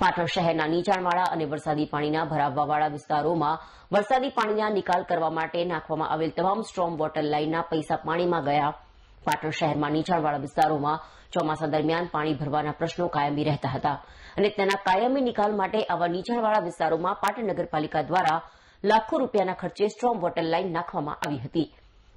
પાટણ શહેરના નીચાણવાળા અને વરસાદી પાણીના ભરાવવાવાળા વિસ્તારોમાં વરસાદી પાણીના નિકાલ કરવા માટે નાખવામાં આવેલ તમામ સ્ટ્રોમ વોટર લાઇનના પૈસા પાણીમાં ગયા. પાટણ શહેરમાં નીચાણવાળા વિસ્તારોમાં ચોમાસા દરમિયાન પાણી ભરવાના પ્રશ્નો કાયમી રહેતા હતા અને તેના કાયમી નિકાલ માટે આવા નીચાણવાળા વિસ્તારોમાં પાટણ નગરપાલિકા દ્વારા લાખો રૂપિયાના ખર્ચે સ્ટ્રોમ વોટર લાઇન નાખવામાં આવી હતી.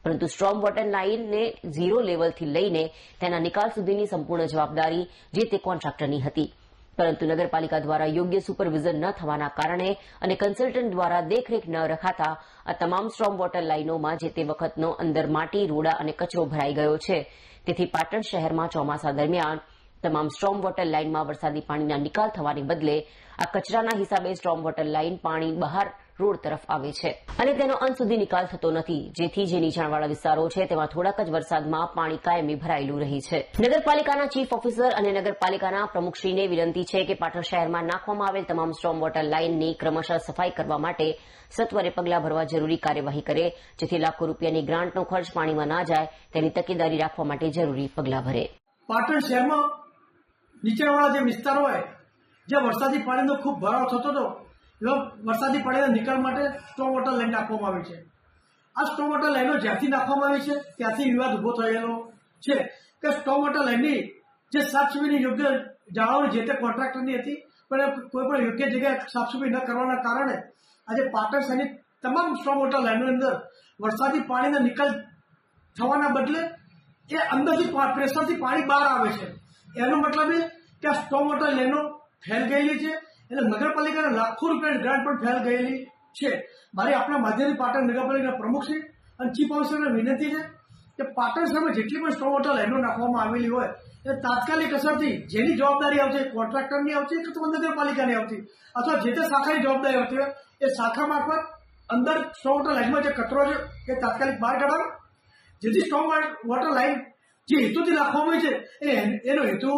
પરંતુ સ્ટ્રોમ વોટર લાઇનને ઝીરો લેવલથી લઈને તેના નિકાલ સુધીની સંપૂર્ણ જવાબદારી જે તે કોન્ટ્રાક્ટરની હતી. પરંતુ નગરપાલિકા દ્વારા યોગ્ય સુપરવિઝન ન થવાના કારણે અને કન્સલ્ટન્ટ દ્વારા દેખરેખ ન રખાતા આ તમામ સ્ટ્રોમ વોટર લાઇનોમાં જે તે વખતનો અંદર માટી, રોડા અને કચરો ભરાઈ ગયો છે. તેથી પાટણ શહેરમાં ચોમાસા દરમિયાન તમામ સ્ટ્રોમ વોટર લાઇનમાં વરસાદી પાણીના નિકાલ થવાને બદલે આ કચરાના હિસાબે સ્ટ્રોમ વોટર લાઇન પાણી બહાર રોડ તરફ આવે છે. અને તેનો અંત સુધી નિકાલ થતો નથી. જેથી જે નીચાણવાળા વિસ્તારો છે, તેમાં થોડાક જ વરસાદમાં પાણી કાયમી ભરાયેલું રહી છે. નગરપાલિકાના ચીફ ઓફિસર અને નગરપાલિકાના પ્રમુખશ્રીને વિનંતી છે કે પાટણ શહેરમાં નાખવામાં આવેલ તમામ સ્ટ્રોમ વોટર લાઇનની ક્રમશઃ સફાઈ કરવા માટે સત્વરે પગલાં ભરવા જરૂરી કાર્યવાહી કરે, જેથી લાખો રૂપિયાની ગ્રાન્ટનો ખર્ચ પાણીમાં ના જાય. તેની તકેદારી રાખવા માટે જરૂરી પગલાં ભરે. પાટણ શહેરમાં નીચેવાળા જે વિસ્તારો હોય, જ્યાં વરસાદી પાણીનો ખૂબ ભરાવ થતો હતો વરસાદી પડેલા નિકાલ માટે સ્ટ્રોમ વોટર લાઈન નાખવામાં આવી છે. આ સ્ટ્રોમ વોટર લાઈનો જ્યાંથી નાખવામાં આવી છે, ત્યાંથી વિવાદ ઊભો થયેલો છે. કે સ્ટ્રોમ વોટર લાઈનની જે સાફસફાઈની યોગ્ય જાળવણી જે તે કોન્ટ્રાક્ટરની હતી, પણ કોઈ પણ યોગ્ય જગ્યાએ સાફસફાઈ ન કરવાના કારણે આજે પાટણ શહેરની તમામ સ્ટ્રોમ વોટર લાઈનોની અંદર વરસાદી પાણીનો નિકાલ થવાના બદલે એ અંદરથી પ્રેશરથી પાણી બહાર આવે છે. એનો મતલબ એ કે આ સ્ટોમ વોટર લાઈનો ફેલ ગયેલી છે એટલે નગરપાલિકાના લાખો રૂપિયાની ગ્રાન્ટ પણ ફેલ ગયેલી છે. મારી આપણા માધ્યમથી પાટણ નગરપાલિકાના છે અને ચીફ ઓફિસરને વિનંતી છે કે પાટણ સામે જેટલી પણ સ્ટોમ વોટર એનો નાખવામાં આવેલી હોય, એ તાત્કાલિક અસરથી જેની જવાબદારી આવશે કોન્ટ્રાક્ટરની આવશે કે તો નગરપાલિકાની આવતી અથવા જે તે શાખાની જવાબદારી આવતી હોય એ શાખા મારફત અંદર સ્ટોમ વોટર લાઇનમાં જે કચરો છે, એ તાત્કાલિક બહાર કાઢાવે જેથી સ્ટ્રોંગ વોટર લાઇન જે હેતુથી નાખવામાં આવી છે એનો હેતુ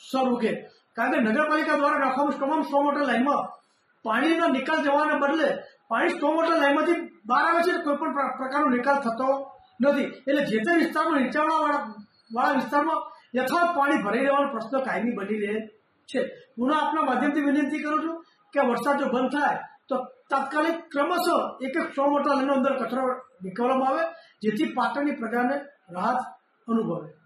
સ્વરૂપે. કારણ કે નગરપાલિકા દ્વારા નાખવામાં તમામ સો મોટર લાઈનમાં પાણીનો નિકાલ જવાના બદલે પાણી સો મોટર લાઈનમાંથી બહાર આવે છે, કોઈ પણ પ્ર- પ્રકારનો નિકાલ થતો નથી. એટલે જે તે વિસ્તારમાં નીચાણવાળા વાળા વિસ્તારમાં યથાવત પાણી ભરાઈ રહેવાનો પ્રશ્ન કાયમી બની રહે છે. પુનઃ આપના માધ્યમથી વિનંતી કરું છું કે વરસાદ જો બંધ થાય, તો તાત્કાલિક ક્રમશઃ એક એક સો મોટા લાઈનો અંદર કચરો નીકળવામાં આવે, જેથી પાટણની પ્રજાને રાહત અનુભવે.